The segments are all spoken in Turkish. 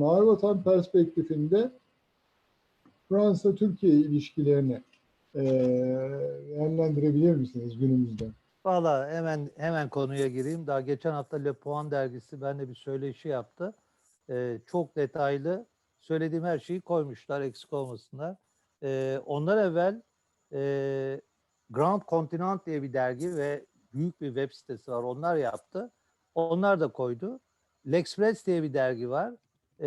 Mavi Vatan perspektifinde Fransa-Türkiye ilişkilerini değerlendirebilir misiniz günümüzde? Valla hemen hemen konuya gireyim. Daha geçen hafta Le Point dergisi benimle bir söyleşi yaptı. Ee, çok detaylı söylediğim her şeyi koymuşlar eksik olmasınlar. Ee, ondan evvel e, Grand Continent diye bir dergi ve büyük bir web sitesi var. Onlar yaptı. Onlar da koydu. L'Express diye bir dergi var. Ee,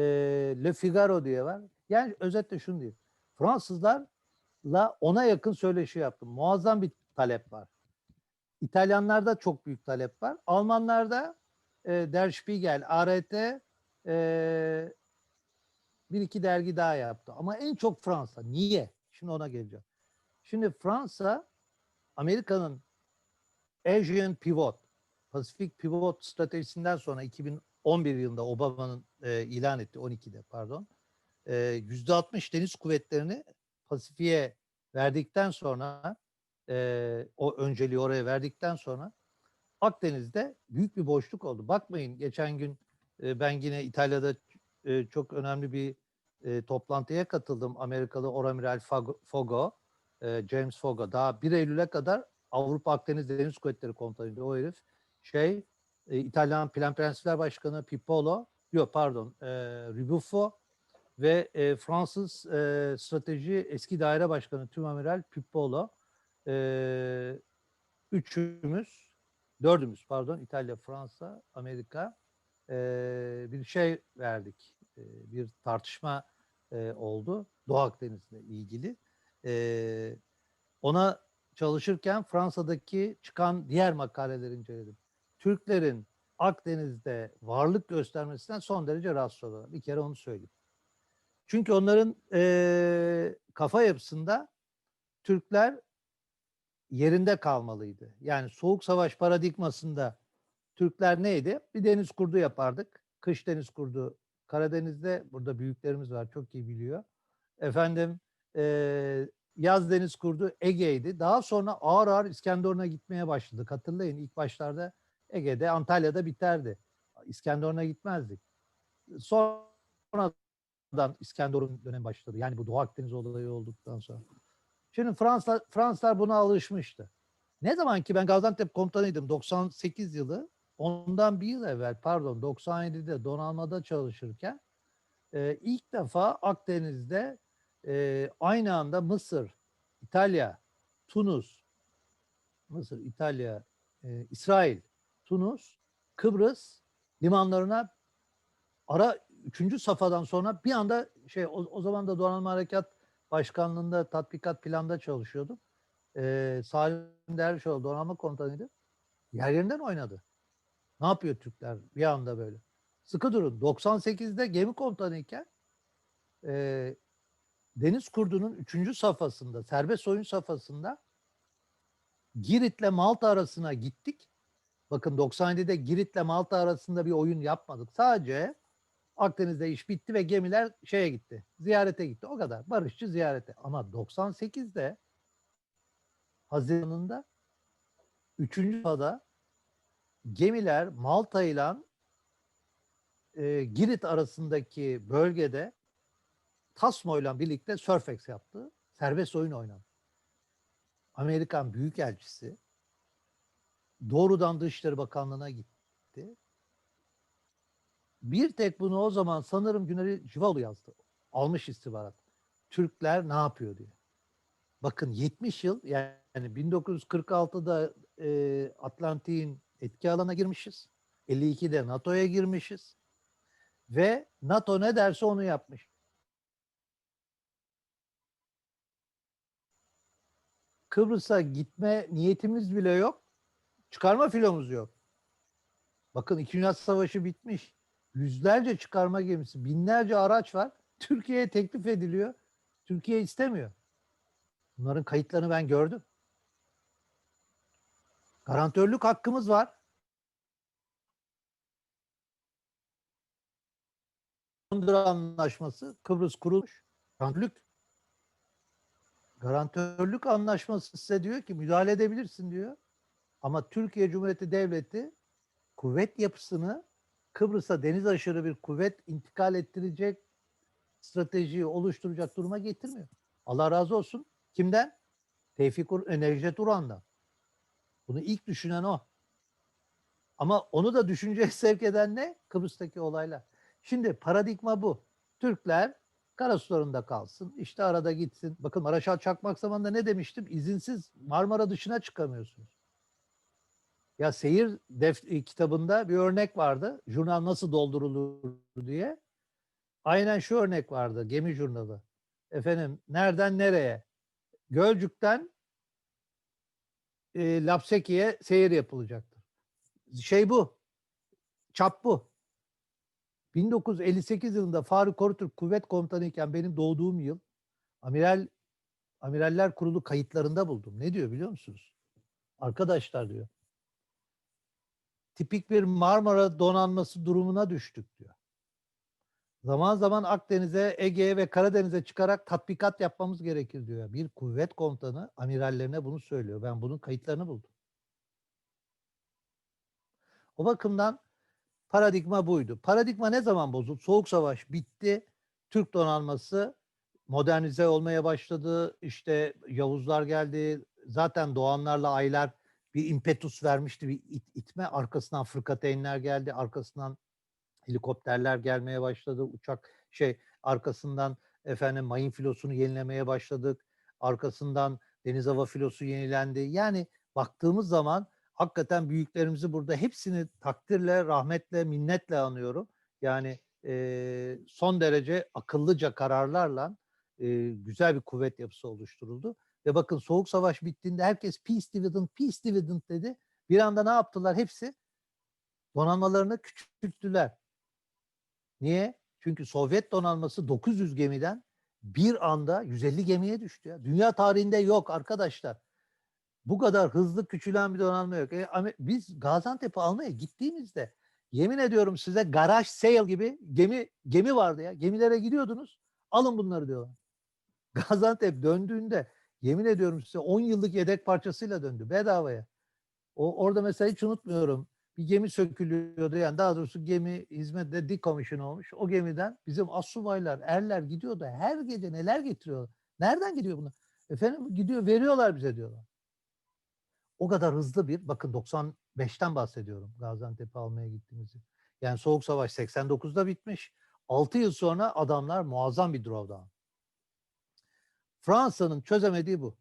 Le Figaro diye var. Yani özetle şunu diyeyim. Fransızlarla ona yakın söyleşi yaptım. Muazzam bir talep var. İtalyanlarda çok büyük talep var. Almanlarda e, Der Spiegel, ART e, bir iki dergi daha yaptı. Ama en çok Fransa. Niye? Şimdi ona geleceğim. Şimdi Fransa Amerika'nın Asian Pivot, Pasifik Pivot stratejisinden sonra 2011 yılında Obama'nın e, ilan etti 12'de pardon. E, %60 deniz kuvvetlerini Pasifik'e verdikten sonra e, o önceliği oraya verdikten sonra Akdeniz'de büyük bir boşluk oldu. Bakmayın geçen gün e, ben yine İtalya'da e, çok önemli bir e, toplantıya katıldım. Amerikalı Oramiral Fogo, e, James Fogo. Daha 1 Eylül'e kadar Avrupa Akdeniz Deniz Kuvvetleri Komutanıydı o herif. Şey, e, İtalyan Plan Prensipler Başkanı Pipolo, yok pardon, e, Ribuffo ve e, Fransız e, Strateji Eski Daire Başkanı Tümamiral Pipolo e, üçümüz, dördümüz pardon İtalya, Fransa, Amerika e, bir şey verdik. E, bir tartışma e, oldu Doğu Akdeniz'le ilgili. E, ona çalışırken Fransa'daki çıkan diğer makaleleri inceledim. Türklerin Akdeniz'de varlık göstermesinden son derece rahatsız oluyorlar. Bir kere onu söyleyeyim. Çünkü onların e, kafa yapısında Türkler yerinde kalmalıydı. Yani soğuk savaş paradigmasında Türkler neydi? Bir deniz kurdu yapardık. Kış deniz kurdu Karadeniz'de burada büyüklerimiz var çok iyi biliyor. Efendim e, yaz deniz kurdu Ege'ydi. Daha sonra ağır ağır İskenderun'a gitmeye başladık. Hatırlayın ilk başlarda Ege'de Antalya'da biterdi. İskenderun'a gitmezdik. Sonradan İskenderun dönemi başladı. Yani bu Doğu Akdeniz olayı olduktan sonra. Şimdi Fransa, Fransızlar buna alışmıştı. Ne zaman ki ben Gaziantep komutanıydım 98 yılı ondan bir yıl evvel pardon 97'de donanmada çalışırken e, ilk defa Akdeniz'de e, aynı anda Mısır, İtalya, Tunus, Mısır, İtalya, e, İsrail, Tunus, Kıbrıs limanlarına ara üçüncü safhadan sonra bir anda şey o, o zaman da donanma harekat başkanlığında tatbikat planda çalışıyordum. Ee, Salim Dervişoğlu donanma komutanıydı. Yer yerinden oynadı. Ne yapıyor Türkler bir anda böyle? Sıkı durun. 98'de gemi komutanıyken e, Deniz Kurdu'nun 3. safhasında, serbest oyun safhasında Girit'le Malta arasına gittik. Bakın 97'de Girit'le Malta arasında bir oyun yapmadık. Sadece Akdeniz'de iş bitti ve gemiler şeye gitti. Ziyarete gitti. O kadar. Barışçı ziyarete. Ama 98'de Haziran'ında 3. safhada gemiler Malta ile e, Girit arasındaki bölgede Tasmo ile birlikte Surfex yaptı. Serbest oyun oynadı. Amerikan Büyükelçisi doğrudan Dışişleri Bakanlığı'na gitti. Bir tek bunu o zaman sanırım Güneri Civalı yazdı. Almış istihbarat. Türkler ne yapıyor diye. Bakın 70 yıl yani 1946'da e, Atlantik'in etki alanına girmişiz. 52'de NATO'ya girmişiz. Ve NATO ne derse onu yapmış. Kıbrıs'a gitme niyetimiz bile yok. Çıkarma filomuz yok. Bakın İkinci Dünya Savaşı bitmiş. Yüzlerce çıkarma gemisi, binlerce araç var. Türkiye'ye teklif ediliyor. Türkiye istemiyor. Bunların kayıtlarını ben gördüm. Garantörlük hakkımız var. Londra Anlaşması Kıbrıs kurulmuş. Garantörlük garantörlük anlaşması size diyor ki müdahale edebilirsin diyor. Ama Türkiye Cumhuriyeti Devleti kuvvet yapısını Kıbrıs'a deniz aşırı bir kuvvet intikal ettirecek stratejiyi oluşturacak duruma getirmiyor. Allah razı olsun. Kimden? Tevfik e, Necdet Uran'dan. Bunu ilk düşünen o. Ama onu da düşünceye sevk eden ne? Kıbrıs'taki olaylar. Şimdi paradigma bu. Türkler Karasularında kalsın. işte arada gitsin. Bakın Maraşal Çakmak zamanında ne demiştim? İzinsiz Marmara dışına çıkamıyorsunuz. Ya seyir def e, kitabında bir örnek vardı. Jurnal nasıl doldurulur diye. Aynen şu örnek vardı. Gemi jurnalı. Efendim nereden nereye? Gölcük'ten e, Lapseki'ye seyir yapılacaktır. Şey bu. Çap bu. 1958 yılında Faruk Korutürk kuvvet komutanı iken benim doğduğum yıl Amiral Amiraller Kurulu kayıtlarında buldum. Ne diyor biliyor musunuz? Arkadaşlar diyor. Tipik bir Marmara donanması durumuna düştük diyor. Zaman zaman Akdeniz'e, Ege'ye ve Karadeniz'e çıkarak tatbikat yapmamız gerekir diyor. Bir kuvvet komutanı amirallerine bunu söylüyor. Ben bunun kayıtlarını buldum. O bakımdan paradigma buydu. Paradigma ne zaman bozuldu? Soğuk Savaş bitti. Türk donanması modernize olmaya başladı. İşte Yavuzlar geldi. Zaten Doğanlarla Aylar bir impetus vermişti. Bir it, itme. Arkasından fırkateynler geldi. Arkasından helikopterler gelmeye başladı. Uçak şey arkasından efendim mayın filosunu yenilemeye başladık. Arkasından deniz hava filosu yenilendi. Yani baktığımız zaman hakikaten büyüklerimizi burada hepsini takdirle, rahmetle, minnetle anıyorum. Yani e, son derece akıllıca kararlarla e, güzel bir kuvvet yapısı oluşturuldu. Ve bakın Soğuk Savaş bittiğinde herkes peace dividend, peace dividend dedi. Bir anda ne yaptılar? Hepsi donanmalarını küçülttüler. Niye? Çünkü Sovyet donanması 900 gemiden bir anda 150 gemiye düştü. Ya. Dünya tarihinde yok arkadaşlar. Bu kadar hızlı küçülen bir donanma yok. E, biz Gaziantep'i almaya gittiğimizde yemin ediyorum size garaj sale gibi gemi gemi vardı ya. Gemilere gidiyordunuz. Alın bunları diyorlar. Gaziantep döndüğünde yemin ediyorum size 10 yıllık yedek parçasıyla döndü bedavaya. O orada mesela hiç unutmuyorum. Bir gemi sökülüyordu yani daha doğrusu gemi hizmette decommission olmuş. O gemiden bizim assubaylar, erler gidiyordu. Her gece neler getiriyor? Nereden gidiyor bunlar? Efendim gidiyor veriyorlar bize diyorlar. O kadar hızlı bir, bakın 95'ten bahsediyorum Gaziantep'i almaya gittiğimizi. Yani Soğuk Savaş 89'da bitmiş. 6 yıl sonra adamlar muazzam bir drawdown. Fransa'nın çözemediği bu.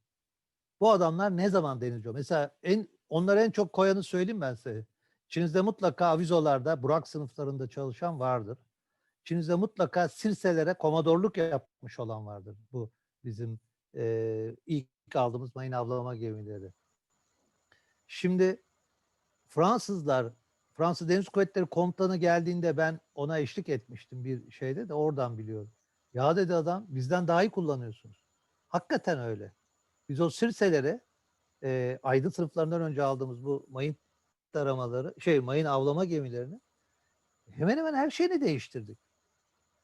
Bu adamlar ne zaman deniliyor? Mesela en, onlara en çok koyanı söyleyeyim ben size. İçinizde mutlaka avizolarda, Burak sınıflarında çalışan vardır. İçinizde mutlaka sirselere komodorluk yapmış olan vardır. Bu bizim e, ilk aldığımız mayın avlama gemileri. Şimdi Fransızlar, Fransız Deniz Kuvvetleri Komutanı geldiğinde ben ona eşlik etmiştim bir şeyde de oradan biliyorum. Ya dedi adam bizden daha iyi kullanıyorsunuz. Hakikaten öyle. Biz o sirseleri e, aydın sınıflarından önce aldığımız bu mayın taramaları, şey mayın avlama gemilerini hemen hemen her şeyini değiştirdik.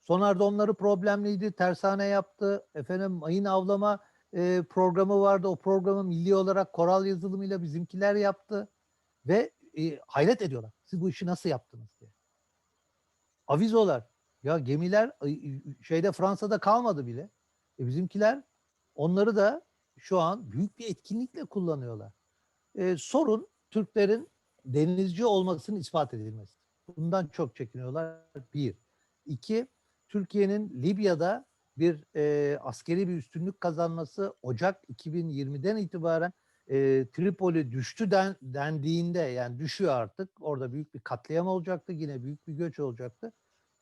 Sonar domları problemliydi, tersane yaptı. Efendim mayın avlama e, programı vardı. O programı milli olarak koral yazılımıyla bizimkiler yaptı. Ve e, hayret ediyorlar. Siz bu işi nasıl yaptınız diye. Avizolar. Ya gemiler şeyde Fransa'da kalmadı bile. E, bizimkiler onları da şu an büyük bir etkinlikle kullanıyorlar. E, sorun Türklerin denizci olmasının ispat edilmesi. Bundan çok çekiniyorlar. Bir. İki, Türkiye'nin Libya'da bir e, askeri bir üstünlük kazanması Ocak 2020'den itibaren e, Tripoli düştü den, dendiğinde yani düşüyor artık. Orada büyük bir katliam olacaktı. Yine büyük bir göç olacaktı.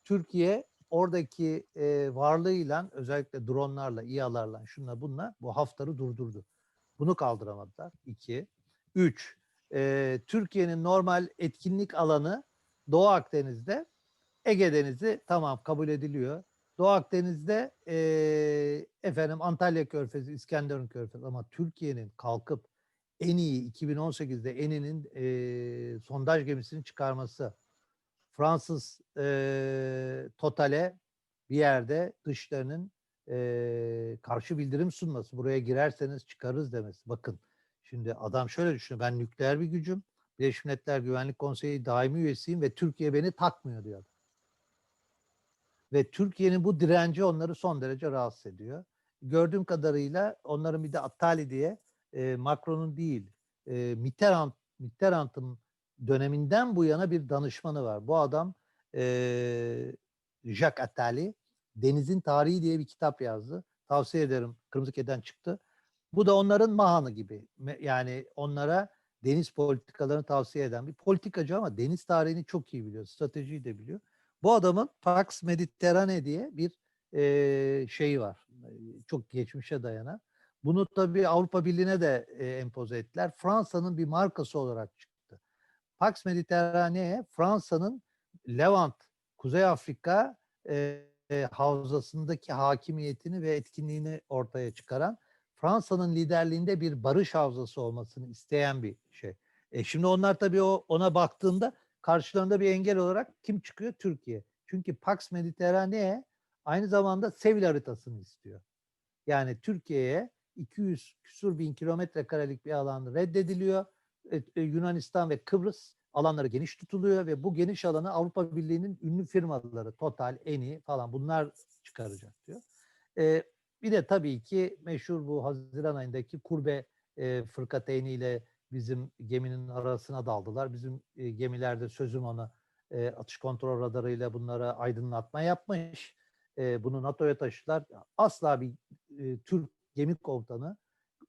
Türkiye oradaki e, varlığıyla özellikle dronlarla, İHA'larla şunla bunla bu haftarı durdurdu. Bunu kaldıramadılar. İki. Üç. E, Türkiye'nin normal etkinlik alanı Doğu Akdeniz'de Ege Denizi tamam kabul ediliyor. Doğu Akdeniz'de e, efendim Antalya Körfezi, İskenderun Körfezi ama Türkiye'nin kalkıp en iyi 2018'de Eni'nin e, sondaj gemisini çıkarması, Fransız e, Total'e bir yerde dışlarının e, karşı bildirim sunması. Buraya girerseniz çıkarız demesi. Bakın şimdi adam şöyle düşünüyor. Ben nükleer bir gücüm. Birleşmiş Milletler Güvenlik Konseyi daimi üyesiyim ve Türkiye beni takmıyor diyor. Ve Türkiye'nin bu direnci onları son derece rahatsız ediyor. Gördüğüm kadarıyla onların bir de Attali diye e, Macron'un değil e, Mitterrand, Mitterrand'ın döneminden bu yana bir danışmanı var. Bu adam e, Jacques Attali Denizin Tarihi diye bir kitap yazdı. Tavsiye ederim. Kırmızı Keden çıktı. Bu da onların mahanı gibi. Yani onlara deniz politikalarını tavsiye eden bir politikacı ama deniz tarihini çok iyi biliyor. Stratejiyi de biliyor. Bu adamın Pax Mediterrane diye bir eee şeyi var. Çok geçmişe dayanan. Bunu tabii Avrupa Birliği'ne de eee, empoze ettiler. Fransa'nın bir markası olarak çıktı. Pax Mediterrane Fransa'nın Levant, Kuzey Afrika eee, havzasındaki hakimiyetini ve etkinliğini ortaya çıkaran Fransa'nın liderliğinde bir barış havzası olmasını isteyen bir şey. E şimdi onlar tabii o ona baktığında karşılarında bir engel olarak kim çıkıyor? Türkiye. Çünkü Pax Mediterrane aynı zamanda Sevil haritasını istiyor. Yani Türkiye'ye 200 küsur bin kilometre karelik bir alan reddediliyor. E, Yunanistan ve Kıbrıs alanları geniş tutuluyor ve bu geniş alanı Avrupa Birliği'nin ünlü firmaları Total, Eni falan bunlar çıkaracak diyor. E, bir de tabii ki meşhur bu Haziran ayındaki Kurbe e, fırkateyni ile bizim geminin arasına daldılar. Bizim e, gemilerde sözüm ona e, atış kontrol radarıyla bunlara aydınlatma yapmış. E, bunu NATO'ya taşıdılar. Asla bir e, Türk gemi komutanı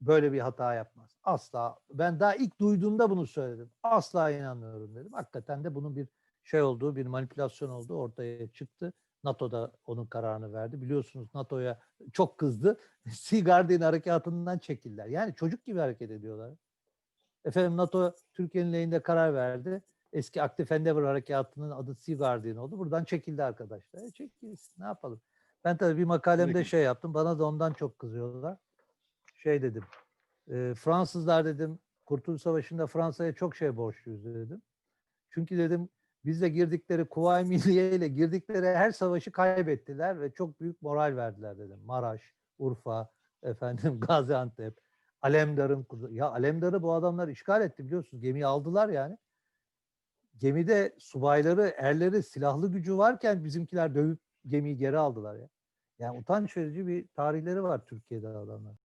böyle bir hata yapmaz. Asla. Ben daha ilk duyduğumda bunu söyledim. Asla inanmıyorum dedim. Hakikaten de bunun bir şey olduğu, bir manipülasyon olduğu ortaya çıktı. NATO da onun kararını verdi. Biliyorsunuz NATO'ya çok kızdı. Sea Guardian harekatından çekildiler. Yani çocuk gibi hareket ediyorlar. Efendim NATO Türkiye'nin lehinde karar verdi. Eski Aktif Endeavor harekatının adı Sea Guardian oldu. Buradan çekildi arkadaşlar. E çekilsin ne yapalım. Ben tabii bir makalemde Peki. şey yaptım. Bana da ondan çok kızıyorlar. Şey dedim. e, Fransızlar dedim Kurtuluş Savaşı'nda Fransa'ya çok şey borçluyuz dedim. Çünkü dedim bizle girdikleri Kuvayi Milliye ile girdikleri her savaşı kaybettiler ve çok büyük moral verdiler dedim. Maraş, Urfa, efendim Gaziantep, Alemdar'ın ya Alemdar'ı bu adamlar işgal etti biliyorsunuz. Gemiyi aldılar yani. Gemide subayları, erleri, silahlı gücü varken bizimkiler dövüp gemiyi geri aldılar ya. Yani utanç verici bir tarihleri var Türkiye'de adamlar.